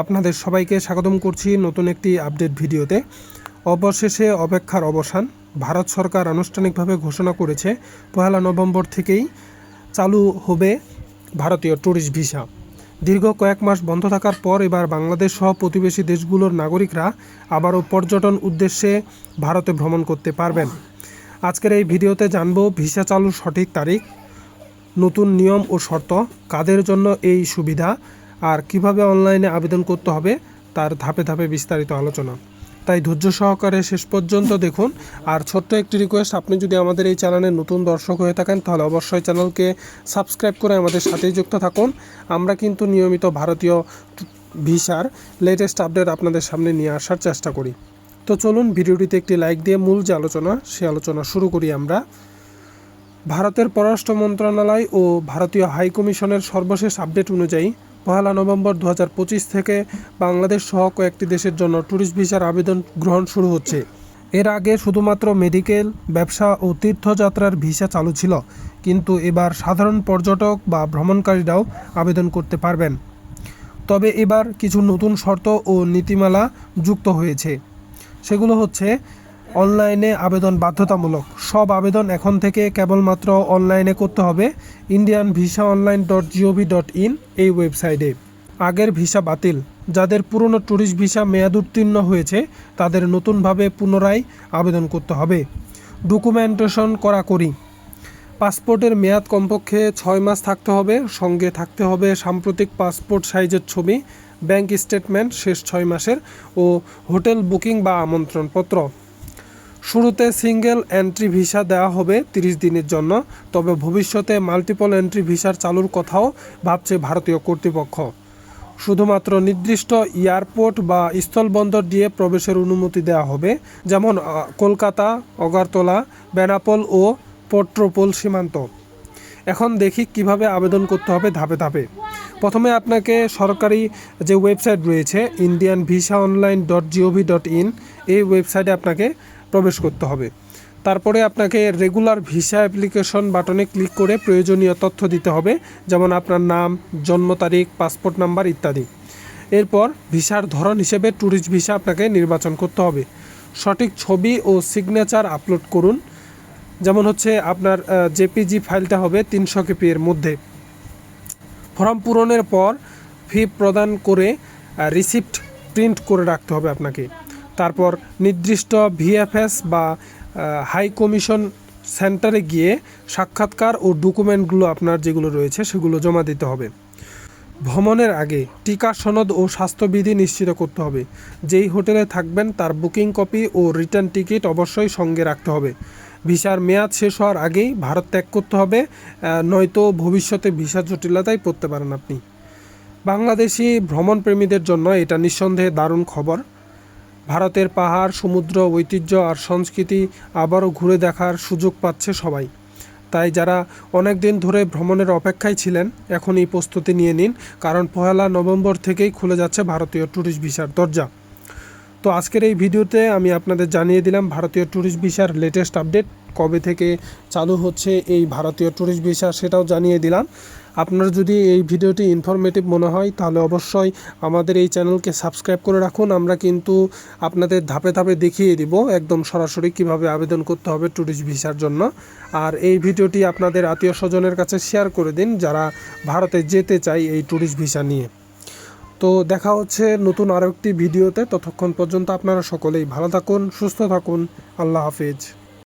আপনাদের সবাইকে স্বাগতম করছি নতুন একটি আপডেট ভিডিওতে। অবশেষে অপেক্ষার অবসান। ভারত সরকার আনুষ্ঠানিকভাবে ঘোষণা করেছে, পহেলা নভেম্বর থেকেই চালু হবে ভারতীয় ট্যুরিস্ট ভিসা। দীর্ঘ কয়েক মাস বন্ধ থাকার পর এবার বাংলাদেশ সহ প্রতিবেশী দেশগুলোর নাগরিকরা আবারও পর্যটন উদ্দেশ্যে ভারতে ভ্রমণ করতে পারবেন। আজকের এই ভিডিওতে জানব ভিসা চালুর সঠিক তারিখ, নতুন নিয়ম ও শর্ত, কাদের জন্য এই সুবিধা আর কীভাবে অনলাইনে আবেদন করতে হবে তার ধাপে ধাপে বিস্তারিত আলোচনা। তাই ধৈর্য সহকারে শেষ পর্যন্ত দেখুন। আর ছোট্ট একটি রিকোয়েস্ট আপনি যদি আমাদের এই চ্যানেলে নতুন দর্শক হয়ে থাকেন, তাহলে অবশ্যই চ্যানেলকে সাবস্ক্রাইব করে আমাদের সাথেই যুক্ত থাকুন। আমরা কিন্তু নিয়মিত ভারতীয় ভিসার লেটেস্ট আপডেট আপনাদের সামনে নিয়ে আসার চেষ্টা করি। তো চলুন, ভিডিওটিতে একটি লাইক দিয়ে মূল যে আলোচনা, সে আলোচনা শুরু করি আমরা। ভারতের পররাষ্ট্র মন্ত্রণালয় ও ভারতীয় হাই কমিশনের সর্বশেষ আপডেট অনুযায়ী পহেলা নভেম্বর দু হাজার পঁচিশ থেকে বাংলাদেশ সহ কয়েকটি দেশের জন্য ট্যুরিস্ট ভিসার আবেদন গ্রহণ শুরু হচ্ছে। এর আগে শুধুমাত্র মেডিকেল, ব্যবসা ও তীর্থযাত্রার ভিসা চালু ছিল, কিন্তু এবার সাধারণ পর্যটক বা ভ্রমণকারীরাও আবেদন করতে পারবেন। তবে এবার কিছু নতুন শর্ত ও নীতিমালা যুক্ত হয়েছে। সেগুলো হচ্ছে অনলাইনে আবেদন বাধ্যতামূলক। সব আবেদন এখন থেকে কেবলমাত্র অনলাইনে করতে হবে। Indian visa online dot G O V dot in এই ওয়েবসাইটে। আগের ভিসা বাতিল। যাদের পুরনো ট্যুরিস্ট ভিসা মেয়াদ উত্তীর্ণ হয়েছে, তাদের নতুনভাবে পুনরায় আবেদন করতে হবে। ডকুমেন্টেশন করা করি পাসপোর্টের মেয়াদ কমপক্ষে ছয় মাস থাকতে হবে। সঙ্গে থাকতে হবে সাম্প্রতিক পাসপোর্ট সাইজের ছবি, ব্যাংক স্টেটমেন্ট শেষ ছয় মাসের ও হোটেল বুকিং বা আমন্ত্রণপত্র। শুরুতে সিঙ্গেল এন্ট্রি ভিসা দেওয়া হবে তিরিশ দিনের জন্য, তবে ভবিষ্যতে মাল্টিপল এন্ট্রি ভিসার চালুর কথাও ভাবছে ভারতীয় কর্তৃপক্ষ। শুধুমাত্র নির্দিষ্ট এয়ারপোর্ট বা স্থলবন্দর দিয়ে প্রবেশের অনুমতি দেওয়া হবে, যেমন কলকাতা, অগারতলা, বেনাপোল ও পট্রোপোল সীমান্ত। এখন দেখি কীভাবে আবেদন করতে হবে ধাপে ধাপে। প্রথমে আপনাকে সরকারি যে ওয়েবসাইট রয়েছে Indian visa online dot G O V dot in এই ওয়েবসাইটে আপনাকে প্রবেশ করতে হবে। তারপরে আপনাকে রেগুলার ভিসা অ্যাপ্লিকেশন বাটনে ক্লিক করে প্রয়োজনীয় তথ্য দিতে হবে, যেমন আপনার নাম, জন্ম তারিখ পাসপোর্ট নাম্বার ইত্যাদি। এরপর ভিসার ধরন হিসেবে ট্যুরিস্ট ভিসা আপনাকে নির্বাচন করতে হবে। সঠিক ছবি ও সিগনেচার আপলোড করুন। যেমন হচ্ছে আপনার জেপিজি ফাইলটা হবে তিনশো কেপি এর মধ্যে। ফর্ম পূরণের পর ফি প্রদান করে রিসিপ্ট প্রিন্ট করে রাখতে হবে আপনাকে। তারপর নির্দিষ্ট ভিএফএস বা হাই কমিশন সেন্টারে গিয়ে সাক্ষাৎকার ও ডকুমেন্টগুলো আপনার যেগুলো রয়েছে সেগুলো জমা দিতে হবে। ভ্রমণের আগে টিকা, সনদ ও স্বাস্থ্যবিধি নিশ্চিত করতে হবে। যেই হোটেলে থাকবেন তার বুকিং কপি ও রিটার্ন টিকিট অবশ্যই সঙ্গে রাখতে হবে। ভিসার মেয়াদ শেষ হওয়ার আগেই ভারত ত্যাগ করতে হবে নয়তো ভবিষ্যতে ভিসা জটিলতায় পড়তে পারেন আপনি। বাংলাদেশি ভ্রমণপ্রেমীদের জন্য এটা নিঃসন্দেহে দারুণ খবর। ভারতের পাহাড়, সমুদ্র, ঐতিহ্য আর সংস্কৃতি আবারও ঘুরে দেখার সুযোগ পাচ্ছে সবাই। তাই যারা অনেক দিন ধরে ভ্রমণের অপেক্ষায় ছিলেন এখন এই প্রস্তুতি নিয়ে নিন, কারণ পহেলা নভেম্বর থেকেই খুলে যাচ্ছে ভারতীয় ট্যুরিস্ট ভিসার দরজা। তো আজকের এই ভিডিওতে আমি আপনাদের জানিয়ে দিলাম ভারতীয় ট্যুরিস্ট ভিসার লেটেস্ট আপডেট কবে থেকে চালু হচ্ছে এই ভারতীয় ট্যুরিস্ট ভিসা সেটাও জানিয়ে দিলাম। আপনার যদি এই ভিডিওটি ইনফরমেটিভ মনে হয়, তাহলে অবশ্যই আমাদের এই চ্যানেলকে সাবস্ক্রাইব করে রাখুন। আমরা কিন্তু আপনাদের ধাপে ধাপে দেখিয়ে দিব একদম সরাসরি কীভাবে আবেদন করতে হবে ট্যুরিস্ট ভিসার জন্য। আর এই ভিডিওটি আপনাদের আত্মীয় স্বজনের কাছে শেয়ার করে দিন যারা ভারতে যেতে চায় এই ট্যুরিস্ট ভিসা নিয়ে। তো দেখা হচ্ছে নতুন আরও একটি ভিডিওতে। ততক্ষণ পর্যন্ত আপনারা সকলেই ভালো থাকুন, সুস্থ থাকুন। আল্লাহ হাফিজ।